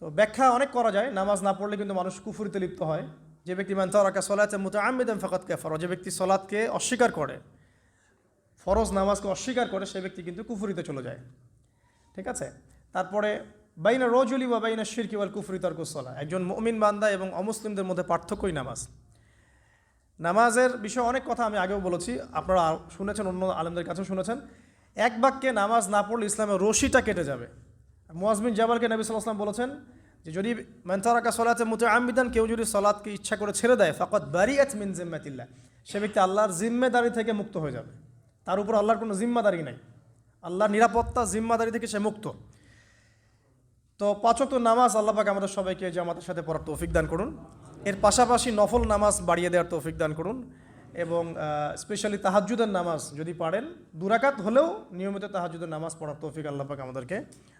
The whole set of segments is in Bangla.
তো ব্যাখ্যা অনেক করা যায়, নামাজ না পড়লে কিন্তু মানুষ কুফুরিতে লিপ্ত হয়। যে ব্যক্তি মান মানতারাকা সলাতে মুতা আমিদাম ফাকাত কাফার, যে ব্যক্তি সলাৎকে অস্বীকার করে, ফরজ নামাজকে অস্বীকার করে, সে ব্যক্তি কিন্তু কুফুরিতে চলে যায়। ঠিক আছে? তারপরে, বাইনা রজুলি বা বাইনা শিরকি ওয়াল কুফরি তর্কসলা একজন মমিন বান্দা এবং অমুসলিমদের মধ্যে পার্থক্যই নামাজ। নামাজের বিষয়ে অনেক কথা আমি আগেও বলেছি, আপনারা শুনেছেন, অন্য আলেমদের কাছেও শুনেছেন। এক বাক্যে নামাজ না পড়লে ইসলামের রশিটা কেটে যাবে। মোয়াজমিন জাবালকে নবী সাল্লাম বলেছেন যে যদি মেন্তারাকা সলাতে মুতে আমিদান কেউ যদি সলাৎকে ইচ্ছা করে ছেড়ে দেয় ফকত বারিয়াত মিন জিম্মাতিল্লাহ, সে ব্যক্তি আল্লাহর জিম্মেদারি থেকে মুক্ত হয়ে যাবে। তার উপর আল্লাহর কোনো জিম্মাদারি নাই। আল্লাহর নিরাপত্তা জিম্মাদারি থেকে সে মুক্ত। তো পাঁচক নামাজ আল্লাহ পাক আমাদের সবাইকে জামাতের সাথে পড়ার তৌফিক দান করুন। এর পাশাপাশি নফল নামাজ বাড়িয়ে দেওয়ার তৌফিক দান করুন এবং স্পেশালি তাহাজুদের নামাজ যদি পারেন, দুরাকাত হলেও নিয়মিত তাহাজুদের নামাজ পড়ার তৌফিক আল্লাহ পাক আমাদেরকে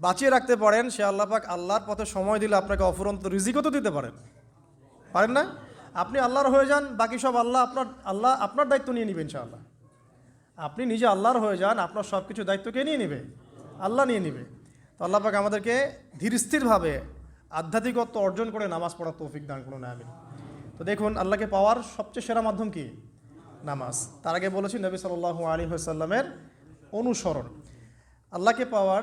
বাঁচিয়ে রাখতে পারেন, সে আল্লাহ পাক আল্লাহর পথে সময় দিলে আপনাকে অফুরন্ত রিজিকও তো দিতে পারেন। পারেন না? আপনি আল্লাহর হয়ে যান, বাকি সব আল্লাহ আপনার আল্লাহ আপনার দায়িত্ব নিয়ে নেবেন ইনশাআল্লাহ। আপনি নিজে আল্লাহর হয়ে যান, আপনার সব কিছু দায়িত্ব কে নিয়ে নেবে? আল্লাহ নিয়ে নেবে। তো আল্লাহ পাক আমাদেরকে ধীর স্থিরভাবে আধ্যাত্মিকত্ব অর্জন করে নামাজ পড়ার তৌফিক দান করুন আমি তো দেখুন, আল্লাহকে পাওয়ার সবচেয়ে সেরা মাধ্যম কি? নামাজ। তার আগে বলেছি নবী সাল্লাল্লাহু আলী সাল্লামের অনুসরণ। আল্লাহকে পাওয়ার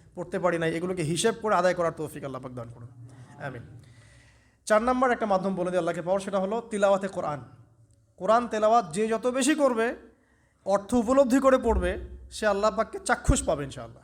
পড়তে পারি নাই, এগুলোকে হিসেব করে আদায় করার তৌফিক আল্লাহ পাক দান করুন। আমিন। চার নম্বর একটা মাধ্যম বলে দিই আল্লাহকে পাওয়ার, সেটা হলো তিলাওয়াতে কোরআন। কোরআন তেলাওয়াত যে যত বেশি করবে, অর্থ উপলব্ধি করে পড়বে, সে আল্লাহ পাককে চাক্ষুষ পাবে ইনশাআল্লাহ।